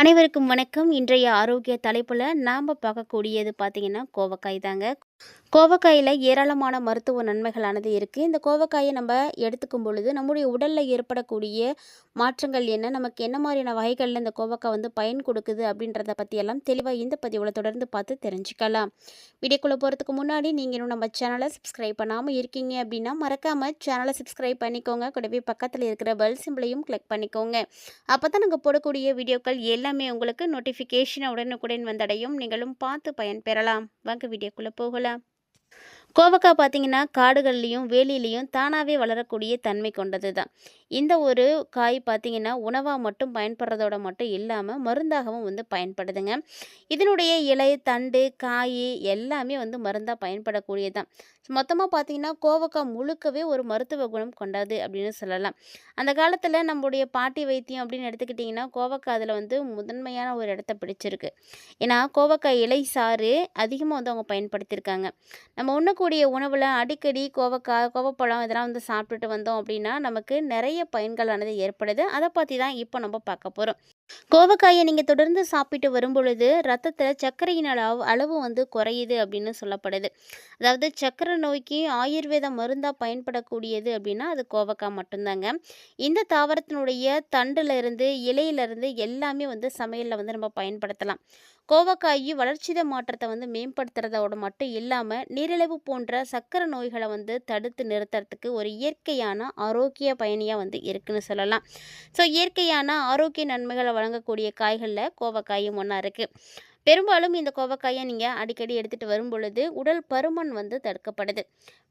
அனைவருக்கும் வணக்கம். இன்றைய ஆரோக்கிய தலைப்பில் நாம் பார்க்கக்கூடியது பார்த்திங்கன்னா கோவக்காய் தாங்க. கோவக்காயில் ஏராளமான மருத்துவ நன்மைகளானது இருக்குது இந்த கோவக்காயை நம்ம எடுத்துக்கும் பொழுது நம்முடைய உடலில் ஏற்படக்கூடிய மாற்றங்கள் என்ன? நமக்கு என்ன மாதிரியான வகைகளில் இந்த கோவக்காய் வந்து பயன் கொடுக்குது அப்படின்றத பற்றியெல்லாம் தெளிவாக இந்த பதிவில் தொடர்ந்து பார்த்து தெரிஞ்சுக்கலாம். வீடியோக்குள்ளே போகிறதுக்கு முன்னாடி நீங்கள் இன்னும் நம்ம சேனலை சப்ஸ்கிரைப் பண்ணாமல் இருக்கீங்க அப்படின்னா மறக்காமல் சேனலை சப்ஸ்கிரைப் பண்ணிக்கோங்க. கூடவே பக்கத்தில் இருக்கிற பெல் சிம்பிளையும் கிளிக் பண்ணிக்கோங்க. அப்போ தான் நாங்கள் போடக்கூடிய வீடியோக்கள் எல்லாமே உங்களுக்கு நோட்டிஃபிகேஷன் உடனுக்குடன் வந்தடையும். நீங்களும் பார்த்து பயன்பெறலாம். வாங்க வீடியோக்குள்ளே போகலாம். கோவக்காய் பார்த்தீங்கன்னா காடுகள்லேயும் வேலியிலையும் தானாகவே வளரக்கூடிய தன்மை கொண்டது தான் இந்த ஒரு காய் பார்த்திங்கன்னா உணவாக மட்டும் பயன்படுறதோட மட்டும் இல்லாமல் மருந்தாகவும் வந்து பயன்படுதுங்க. இதனுடைய இலை தண்டு காய் எல்லாமே வந்து மருந்தாக பயன்படக்கூடியது தான் மொத்தமாக பார்த்திங்கன்னா கோவக்காய் முழுக்கவே ஒரு மருத்துவ குணம் கொண்டது அப்படின்னு சொல்லலாம். அந்த காலத்தில் நம்முடைய பாட்டி வைத்தியம் அப்படின்னு எடுத்துக்கிட்டிங்கன்னா கோவக்காய் அதில் வந்து முதன்மையான ஒரு இடத்த பிடிச்சிருக்கு. ஏன்னா கோவக்காய் இலை சாறு அதிகமாக வந்து அவங்க பயன்படுத்தியிருக்காங்க. நம்ம உண்ணக்கூடிய உணவில் அடிக்கடி கோவக்காய் கோவப்பழம் இதெல்லாம் வந்து சாப்பிட்டுட்டு வந்தோம் அப்படின்னா நமக்கு நிறைய பயன்களானது ஏற்படுது. அதை பற்றி தான் இப்போ நம்ம பார்க்க போகிறோம் கோவக்காயை நீங்கள் தொடர்ந்து சாப்பிட்டு வரும்பொழுது ரத்தத்தில் சர்க்கரையின் அளவு அளவு வந்து குறையுது அப்படின்னு சொல்லப்படுது. அதாவது சர்க்கரை நோய்க்கு ஆயுர்வேத மருந்தாக பயன்படக்கூடியது அப்படின்னா அது கோவக்காய் மட்டும்தாங்க. இந்த தாவரத்தினுடைய தண்டுலேருந்து இலையிலேருந்து எல்லாமே வந்து சமையலில் வந்து நம்ம பயன்படுத்தலாம். கோவக்காய் வளர்ச்சித மாற்றத்தை வந்து மேம்படுத்துறதோட மட்டும் இல்லாமல் நீரிழிவு போன்ற சக்கரை நோய்களை வந்து தடுத்து நிறுத்துறதுக்கு ஒரு இயற்கையான ஆரோக்கிய பயணியாக வந்து இருக்குன்னு சொல்லலாம். ஸோ இயற்கையான ஆரோக்கிய நன்மைகளை வழங்கக்கூடிய காய்களில் கோவக்காயும் ஒன்றா இருக்குது பெரும்பாலும் இந்த கோவக்காயை நீங்கள் அடிக்கடி எடுத்துகிட்டு வரும் பொழுது உடல் பருமன் வந்து தடுக்கப்படுது.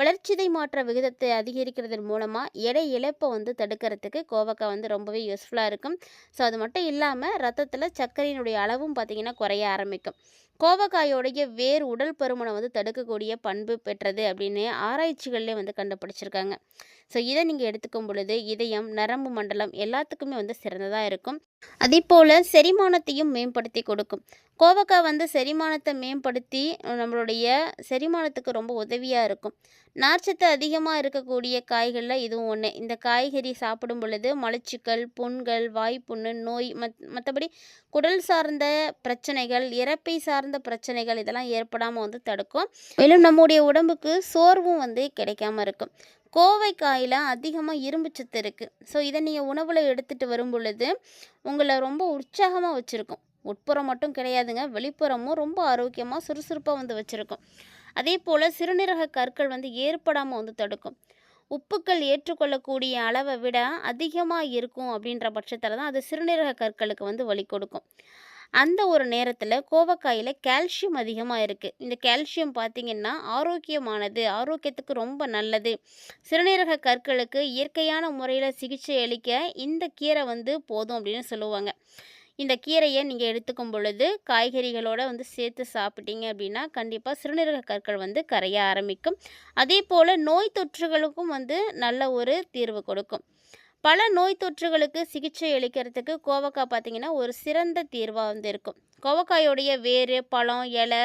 வளர்ச்சிதை மாற்ற விகிதத்தை அதிகரிக்கிறது மூலமாக எடை இழப்பை வந்து தடுக்கிறதுக்கு கோவக்காய் வந்து ரொம்பவே யூஸ்ஃபுல்லாக இருக்கும். ஸோ அது மட்டும் இல்லாமல் ரத்தத்தில் சர்க்கரையினுடைய அளவும் பார்த்திங்கன்னா குறைய ஆரம்பிக்கும். கோவக்காயோடைய வேர் உடல் பருமனை வந்து தடுக்கக்கூடிய பண்பு பெற்றது அப்படின்னு ஆராய்ச்சிகள்லேயே வந்து கண்டுபிடிச்சிருக்காங்க. ஸோ இதை நீங்கள் எடுத்துக்கும் பொழுது இதயம் நரம்பு மண்டலம் எல்லாத்துக்குமே வந்து சிறந்ததாக இருக்கும். அதே போல் செரிமானத்தையும் மேம்படுத்தி கொடுக்கும். கோவக்காய் வந்து செரிமானத்தை மேம்படுத்தி நம்மளுடைய செரிமானத்துக்கு ரொம்ப உதவியாக இருக்கும். நார்ச்சத்து அதிகமாக இருக்கக்கூடிய காய்களில் இதுவும் ஒன்று இந்த காய்கறி சாப்பிடும் பொழுது மலச்சிக்கல் புண்கள் வாய்ப்புண்ணு நோய் மத் மற்றபடி குடல் சார்ந்த பிரச்சனைகள் இறப்பை சார்ந்த பிரச்சனைகள் இதெல்லாம் ஏற்படாமல் வந்து தடுக்கும். மேலும் நம்முடைய உடம்புக்கு சோர்வும் வந்து கிடைக்காம இருக்கும். கோவைக்காயில் அதிகமாக இரும்பு சத்து இருக்குது ஸோ இதை நீங்கள் உணவில் எடுத்துகிட்டு வரும் பொழுது உங்களை ரொம்ப உற்சாகமாக வச்சுருக்கும். உட்புறம் மட்டும் கிடையாதுங்க வெளிப்புறமும் ரொம்ப ஆரோக்கியமாக சுறுசுறுப்பாக வந்து வச்சுருக்கும். அதே போல் சிறுநீரக கற்கள் வந்து ஏற்படாமல் வந்து தடுக்கும். உப்புக்கள் ஏற்றுக்கொள்ளக்கூடிய அளவை விட அதிகமாக இருக்கும் அப்படின்ற பட்சத்தில் தான் அது சிறுநீரக கற்களுக்கு வந்து வழி கொடுக்கும். அந்த ஒரு நேரத்தில் கோவக்காயில் கால்சியம் அதிகமாக இருக்குது இந்த கால்சியம் பார்த்திங்கன்னா ஆரோக்கியமானது ஆரோக்கியத்துக்கு ரொம்ப நல்லது. சிறுநீரக கற்களுக்கு இயற்கையான முறையில் சிகிச்சை அளிக்க இந்த கீரை வந்து போதும் அப்படின்னு சொல்லுவாங்க. இந்த கீரையை நீங்கள் எடுத்துக்கும் பொழுது காய்கறிகளோடு வந்து சேர்த்து சாப்பிட்டீங்க அப்படின்னா கண்டிப்பாக சிறுநீரக கற்கள் வந்து கரைய ஆரம்பிக்கும். அதே போல் நோய் தொற்றுகளுக்கும் வந்து நல்ல ஒரு தீர்வு கொடுக்கும். பல நோய் தொற்றுகளுக்கு சிகிச்சை அளிக்கிறதுக்கு கோவக்காய் பார்த்திங்கன்னா ஒரு சிறந்த தீர்வாக வந்து இருக்கும். கோவக்காயோடைய வேர் பழம் இலை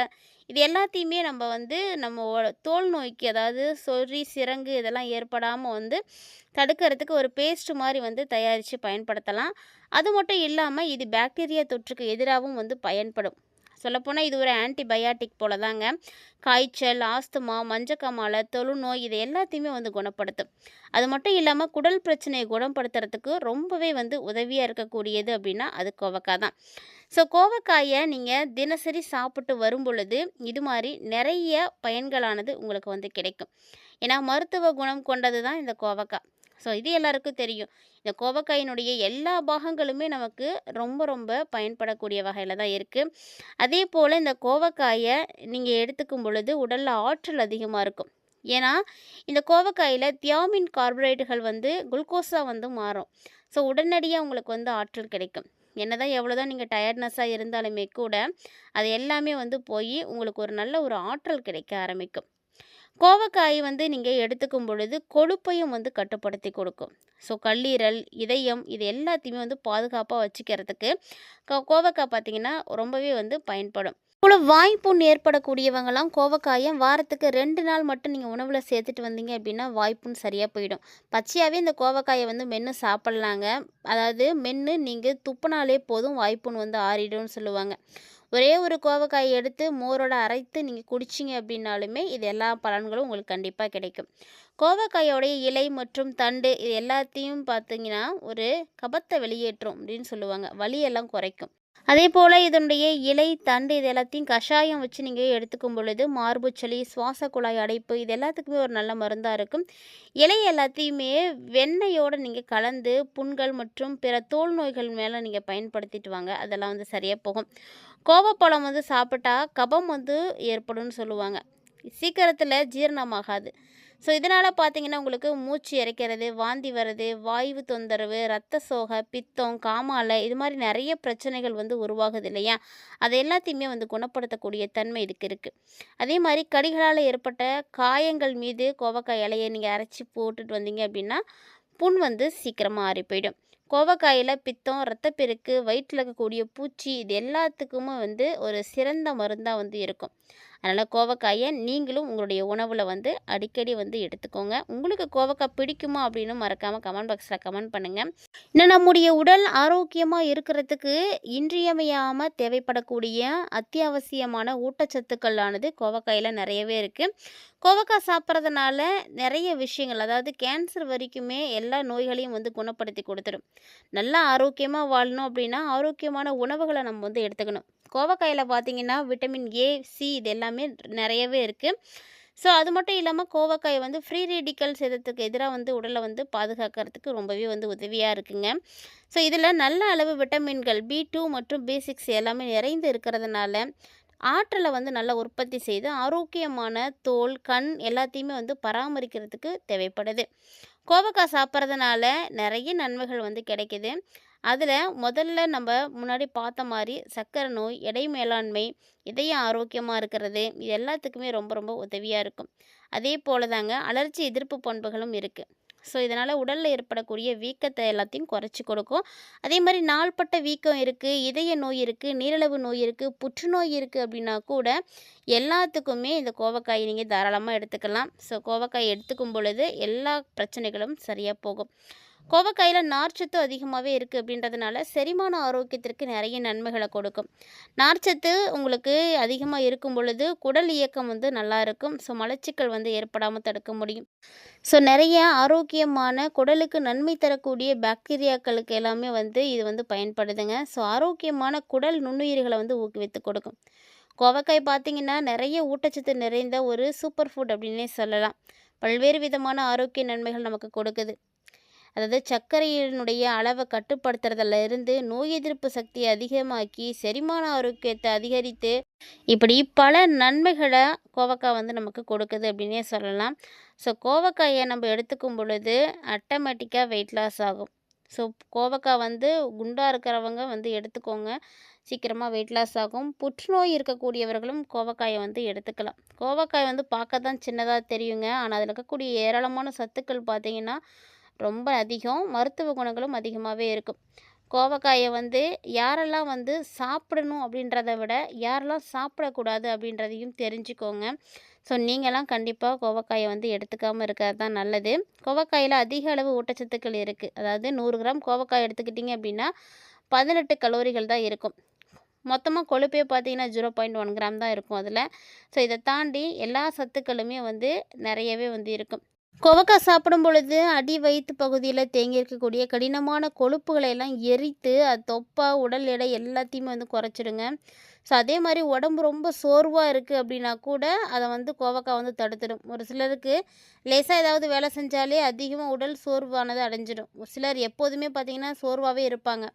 இது எல்லாத்தையுமே நம்ம வந்து நம்ம தோல் நோய்க்கு அதாவது சொறி சிறங்கு இதெல்லாம் ஏற்படாமல் வந்து தடுக்கிறதுக்கு ஒரு பேஸ்ட் மாதிரி வந்து தயாரித்து பயன்படுத்தலாம். அது மட்டும் இல்லாமல் இது பாக்டீரியா தொற்றுக்கு எதிராகவும் வந்து பயன்படும். சொல்லப்போனால் இது ஒரு ஆன்டிபயாட்டிக் போல தாங்க காய்ச்சல் ஆஸ்துமா மஞ்சக்காமாலை தொழுநோய் இது எல்லாத்தையுமே வந்து குணப்படுத்தும். அது மட்டும் இல்லாமல் குடல் பிரச்சனையை குணப்படுத்துறதுக்கு ரொம்பவே வந்து உதவியாக இருக்கக்கூடியது அப்படின்னா அது கோவக்காய் தான். ஸோ கோவக்காயை நீங்கள் தினசரி சாப்பிட்டு வரும் பொழுது இது மாதிரி நிறைய பயன்களானது உங்களுக்கு வந்து கிடைக்கும். ஏன்னா மருத்துவ குணம் கொண்டது தான் இந்த கோவக்காய். ஸோ இது எல்லாருக்கும் தெரியும். இந்த கோவக்காயினுடைய எல்லா பாகங்களுமே நமக்கு ரொம்ப ரொம்ப பயன்படக்கூடிய வகையில் தான் இருக்குது அதே போல் இந்த கோவக்காயை நீங்கள் எடுத்துக்கும் பொழுது உடலில் ஆற்றல் அதிகமாக இருக்கும். ஏன்னா இந்த கோவக்காயில் தியாமின் கார்பரேட்டுகள் வந்து குளுக்கோஸாக வந்து மாறும். ஸோ உடனடியாக உங்களுக்கு வந்து ஆற்றல் கிடைக்கும். என்ன தான் எவ்வளோ தான் நீங்கள் டயர்ட்னஸாக இருந்தாலுமே கூட அது எல்லாமே வந்து போய் உங்களுக்கு ஒரு நல்ல ஒரு ஆற்றல் கிடைக்க ஆரம்பிக்கும். கோவக்காய் வந்து நீங்கள் எடுத்துக்கும் பொழுது கொழுப்பையும் வந்து கட்டுப்படுத்தி கொடுக்கும். ஸோ கல்லீரல் இதயம் இது எல்லாத்தையுமே வந்து பாதுகாப்பாக வச்சுக்கிறதுக்கு கோவக்காய் பார்த்திங்கன்னா ரொம்பவே வந்து பயன்படும். இவ்வளோ வாய்ப்புண் ஏற்படக்கூடியவங்களாம் கோவக்காயை வாரத்துக்கு ரெண்டு நாள் மட்டும் நீங்கள் உணவில் சேர்த்துட்டு வந்தீங்க அப்படின்னா வாய்ப்புண் சரியாக போயிடும். பச்சையாகவே இந்த கோவக்காயை வந்து மென்று சாப்பிட்லாங்க. அதாவது மென்று நீங்கள் துப்புனாலே போதும் வாய்ப்புண் வந்து ஆறிடும்னு சொல்லுவாங்க. ஒரே ஒரு கோவக்காயை எடுத்து மோரோட அரைத்து நீங்கள் குடிச்சிங்க அப்படின்னாலுமே இது எல்லா பலன்களும் உங்களுக்கு கண்டிப்பாக கிடைக்கும். கோவக்காயோடைய இலை மற்றும் தண்டு இது எல்லாத்தையும் பார்த்தீங்கன்னா ஒரு கபத்தை வெளியேற்றும் அப்படின்னு சொல்லுவாங்க. வலியெல்லாம் குறைக்கும். அதே போல் இதனுடைய இலை தண்டு இது எல்லாத்தையும் கஷாயம் வச்சு நீங்கள் எடுத்துக்கும் பொழுது மார்புச்சளி சுவாச குழாய் அடைப்பு இது எல்லாத்துக்குமே ஒரு நல்ல மருந்தாக இருக்கும். இலை எல்லாத்தையுமே வெண்ணெயோடு நீங்கள் கலந்து புண்கள் மற்றும் பிற தோல் நோய்கள் மேலே நீங்கள் பயன்படுத்திட்டு வாங்க. அதெல்லாம் வந்து சரியாக போகும். கோவப்பழம் வந்து சாப்பிட்டா கபம் வந்து ஏற்படும்னு சொல்லுவாங்க. சீக்கிரத்தில் ஜீரணமாகாது. ஸோ இதனால் பார்த்தீங்கன்னா உங்களுக்கு மூச்சு இறைக்கிறது வாந்தி வர்றது வாய்வு தொந்தரவு ரத்த சோகை பித்தம் காமாலை இது மாதிரி நிறைய பிரச்சனைகள் வந்து உருவாகுது இல்லையா? அதை எல்லாத்தையுமே வந்து குணப்படுத்தக்கூடிய தன்மை இதுக்கு இருக்குது அதே மாதிரி கடிகளால் ஏற்பட்ட காயங்கள் மீது கோவக்காய் இலையை நீங்கள் அரைச்சி போட்டுட்டு வந்தீங்க அப்படின்னா புண் வந்து சீக்கிரமாக ஆறி போயிடும். கோவக்காயில் பித்தம் ரத்தப்பெருக்கு வயிற்றில் இருக்கக்கூடிய பூச்சி இது எல்லாத்துக்குமே வந்து ஒரு சிறந்த மருந்தாக வந்து இருக்கும். அதனால் கோவக்காயை நீங்களும் உங்களுடைய உணவில் வந்து அடிக்கடி வந்து எடுத்துக்கோங்க. உங்களுக்கு கோவக்காய் பிடிக்குமா அப்படின்னு மறக்காமல் கமெண்ட் பாக்ஸில் கமெண்ட் பண்ணுங்கள் இன்னும் நம்முடைய உடல் ஆரோக்கியமாக இருக்கிறதுக்கு இன்றியமையாமல் தேவைப்படக்கூடிய அத்தியாவசியமான ஊட்டச்சத்துக்களானது கோவக்காயில் நிறையவே இருக்குது கோவக்காய் சாப்பிட்றதுனால நிறைய விஷயங்கள் அதாவது கேன்சர் வரைக்குமே எல்லா நோய்களையும் வந்து குணப்படுத்தி கொடுத்துடும் நல்லா ஆரோக்கியமாக வாழணும் அப்படின்னா ஆரோக்கியமான உணவுகளை நம்ம வந்து எடுத்துக்கணும். கோவக்காயில் பார்த்தீங்கன்னா விட்டமின் ஏ சி இது எல்லாமே நிறையவே இருக்குது ஸோ அது மட்டும் இல்லாமல் கோவக்காய் வந்து ஃப்ரீ ரேடிக்கல் சேதத்துக்கு எதிராக வந்து உடலை வந்து பாதுகாக்கிறதுக்கு ரொம்பவே வந்து உதவியாக இருக்குங்க. ஸோ இதில் நல்ல அளவு விட்டமின்கள் பி டூ மற்றும் பி சிக்ஸ் எல்லாமே நிறைந்து இருக்கிறதுனால ஆற்றலை வந்து நல்லா உற்பத்தி செய்து ஆரோக்கியமான தோல் கண் எல்லாத்தையுமே வந்து பராமரிக்கிறதுக்கு தேவைப்படுது. கோவக்காய் சாப்பிட்றதுனால நிறைய நன்மைகள் வந்து கிடைக்கிது. அதில் முதல்ல நம்ம முன்னாடி பார்த்த மாதிரி சர்க்கரை நோய் எடை மேலாண்மை இதயம் ஆரோக்கியமாக இருக்கிறது இது எல்லாத்துக்குமே ரொம்ப ரொம்ப உதவியாக இருக்கும். அதே போல தாங்க அலர்ஜி எதிர்ப்பு பண்புகளும் இருக்குது ஸோ இதனால் உடலில் ஏற்படக்கூடிய வீக்கத்தை எல்லாத்தையும் குறைச்சி கொடுக்கும். அதே மாதிரி நாள்பட்ட வீக்கம் இருக்குது இதய நோய் இருக்குது நீரிழிவு நோய் இருக்குது புற்றுநோய் இருக்குது அப்படின்னா கூட எல்லாத்துக்குமே இந்த கோவக்காயை நீங்கள் தாராளமாக எடுத்துக்கலாம். ஸோ கோவக்காய் எடுத்துக்கும் பொழுது எல்லா பிரச்சனைகளும் சரியாக போகும். கோவக்காயில் நார்ச்சத்து அதிகமாகவே இருக்குது அப்படின்றதுனால செரிமான ஆரோக்கியத்திற்கு நிறைய நன்மைகளை கொடுக்கும். நார்ச்சத்து உங்களுக்கு அதிகமாக இருக்கும் பொழுது குடல் இயக்கம் வந்து நல்லா இருக்கும். ஸோ மலச்சிக்கல் வந்து ஏற்படாமல் தடுக்க முடியும். ஸோ நிறைய ஆரோக்கியமான குடலுக்கு நன்மை தரக்கூடிய பாக்டீரியாக்களுக்கு எல்லாமே வந்து இது வந்து பயன்படுதுங்க. ஸோ ஆரோக்கியமான குடல் நுண்ணுயிர்களை வந்து ஊக்குவித்து கொடுக்கும். கோவக்காய் பார்த்திங்கன்னா நிறைய ஊட்டச்சத்து நிறைந்த ஒரு சூப்பர் ஃபுட் அப்படின்னே சொல்லலாம். பல்வேறு விதமான ஆரோக்கிய நன்மைகள் நமக்கு கொடுக்குது. அதாவது சர்க்கரையினுடைய அளவை கட்டுப்படுத்துறதுல இருந்து நோய் எதிர்ப்பு சக்தியை அதிகமாக்கி செரிமான ஆரோக்கியத்தை அதிகரித்து இப்படி பல நன்மைகளை கோவக்காய் வந்து நமக்கு கொடுக்குது அப்படின்னே சொல்லலாம். ஸோ கோவக்காயை நம்ம எடுத்துக்கும் பொழுது ஆட்டோமேட்டிக்காக வெயிட் லாஸ் ஆகும். ஸோ கோவக்காய் வந்து குண்டாக இருக்கிறவங்க வந்து எடுத்துக்கோங்க. சீக்கிரமாக வெயிட் லாஸ் ஆகும். புற்றுநோய் இருக்கக்கூடியவர்களும் கோவக்காயை வந்து எடுத்துக்கலாம். கோவக்காய் வந்து பார்க்க தான் சின்னதாக தெரியுங்க. ஆனால் அதில் இருக்கக்கூடிய ஏராளமான சத்துக்கள் பார்த்திங்கன்னா ரொம்ப அதிகம் மருத்துவ குணங்களும் அதிகமாகவே இருக்கும். கோவக்காயை வந்து யாரெல்லாம் வந்து சாப்பிடணும் அப்படின்றத விட யாரெல்லாம் சாப்பிடக்கூடாது அப்படின்றதையும் தெரிஞ்சுக்கோங்க. ஸோ நீங்களாம் கண்டிப்பாக கோவக்காயை வந்து எடுத்துக்காமல் இருக்கிறது தான் நல்லது. கோவக்காயில் அதிக அளவு ஊட்டச்சத்துக்கள் இருக்குது அதாவது நூறு கிராம் கோவக்காய் எடுத்துக்கிட்டிங்க அப்படின்னா பதினெட்டு கலோரிகள் தான் இருக்கும். மொத்தமாக கொழுப்பே பார்த்தீங்கன்னா ஜீரோ பாயிண்ட் ஒன் கிராம் தான் இருக்கும் அதில். ஸோ இதை தாண்டி எல்லா சத்துக்களுமே வந்து நிறையவே வந்து இருக்கும். கொவக்காய் சாப்பிடும் பொழுது அடி வயிற்று பகுதியில் தேங்கி இருக்கக்கூடிய கடினமான கொழுப்புகளை எல்லாம் எரித்து அது தொப்பா உடல் எடை எல்லாத்தையுமே வந்து குறைச்சிடுங்க. ஸோ அதே மாதிரி உடம்பு ரொம்ப சோர்வாக இருக்குது அப்படின்னா கூட அதை வந்து கோவக்காய் வந்து தடுத்துடும். ஒரு சிலருக்கு லேசாக ஏதாவது வேலை செஞ்சாலே அதிகமாக உடல் சோர்வானது அடைஞ்சிடும். சிலர் எப்போதுமே பார்த்திங்கன்னா சோர்வாகவே இருப்பாங்க.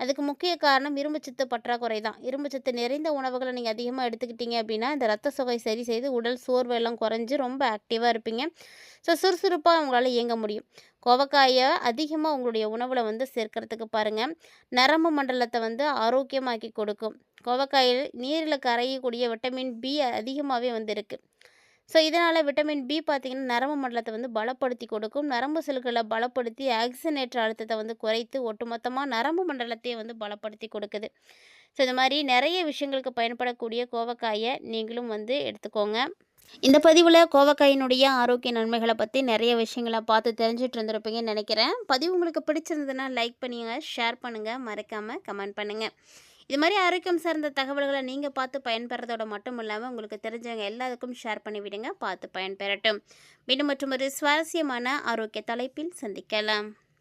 அதுக்கு முக்கிய காரணம் இரும்புச்சத்து பற்றாக்குறை தான். இரும்புச்சத்து நிறைந்த உணவுகளை நீங்கள் அதிகமாக எடுத்துக்கிட்டீங்க அப்படின்னா இந்த ரத்த சுகை சரி செய்து உடல் சோர்வெல்லாம் குறைஞ்சி ரொம்ப ஆக்டிவாக இருப்பீங்க. ஸோ சுறுசுறுப்பாக உங்களால் இயங்க முடியும். கோவக்காயை அதிகமாக உங்களுடைய உணவில் வந்து சேர்க்கறதுக்கு பாருங்கள் நரம்பு மண்டலத்தை வந்து ஆரோக்கியமாக்கி கொடுக்கும். கோவக்காயில் நீரில் கரையக்கூடிய விட்டமின் பி அதிகமாகவே வந்து இருக்குது ஸோ இதனால் விட்டமின் பி பார்த்திங்கன்னா நரம்பு மண்டலத்தை வந்து பலப்படுத்தி கொடுக்கும். நரம்பு செல்களை பலப்படுத்தி ஆக்சிஜனேற்ற அழுத்தத்தை வந்து குறைத்து ஒட்டுமொத்தமாக நரம்பு மண்டலத்தையே வந்து பலப்படுத்தி கொடுக்குது. ஸோ இந்த மாதிரி நிறைய விஷயங்களுக்கு பயன்படக்கூடிய கோவக்காயை நீங்களும் வந்து எடுத்துக்கோங்க. இந்த பதிவில் கோவக்காயினுடைய ஆரோக்கிய நன்மைகளை பற்றி நிறைய விஷயங்களை பார்த்து தெரிஞ்சுட்டு இருந்திருப்பீங்கன்னு நினைக்கிறேன். பதிவு உங்களுக்கு பிடிச்சிருந்ததுன்னா லைக் பண்ணுங்கள் ஷேர் பண்ணுங்கள் மறக்காமல் கமெண்ட் பண்ணுங்கள் இது மாதிரி ஆரோக்கியம் சார்ந்த தகவல்களை நீங்கள் பார்த்து பயன்பெறதோட மட்டும் இல்லாமல் உங்களுக்கு தெரிஞ்சவங்க எல்லாருக்கும் ஷேர் பண்ணி விடுங்க. பார்த்து பயன்பெறட்டும். மீண்டும் மற்றும் ஒரு சுவாரஸ்யமான ஆரோக்கிய தலைப்பில் சந்திக்கலாம்.